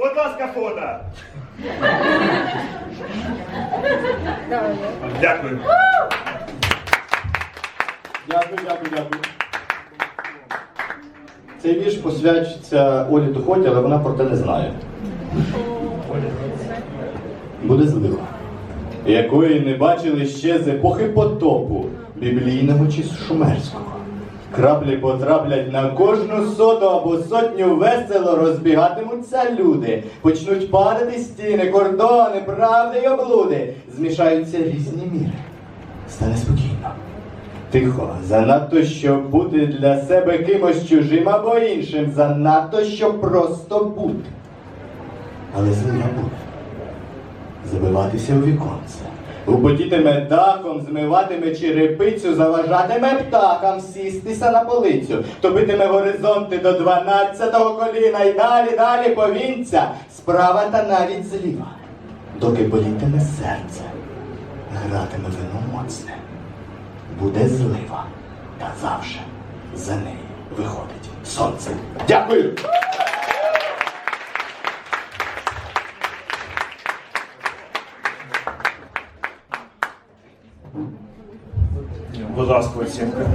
Будь ласка, фото. Дякую. Дякую, дякую, дякую. Цей вірш посвячиться Олі Тухоті, але вона про те не знає. Буде злива, якої не бачили ще з епохи потопу біблійного чи шумерського. Краплі потраплять на кожну соту або сотню весело розбігатимуться люди. Почнуть падати стіни, кордони, правди й облуди. Змішаються різні міри. Стане спокійно. Тихо, занадто, щоб бути для себе кимось чужим або іншим, занадто, щоб просто бути. Але земля буде забиватися у віконце. Гупотітиме дахом, змиватиме черепицю, заважатиме птахам сістися на полицю, топитиме горизонти до дванадцятого коліна і далі, далі повінця, справа та навіть зліва, доки болітиме серце, гратиме вино моцне буде злива, та завжди за неї виходить сонце. Дякую! Будь ласка, оцінка.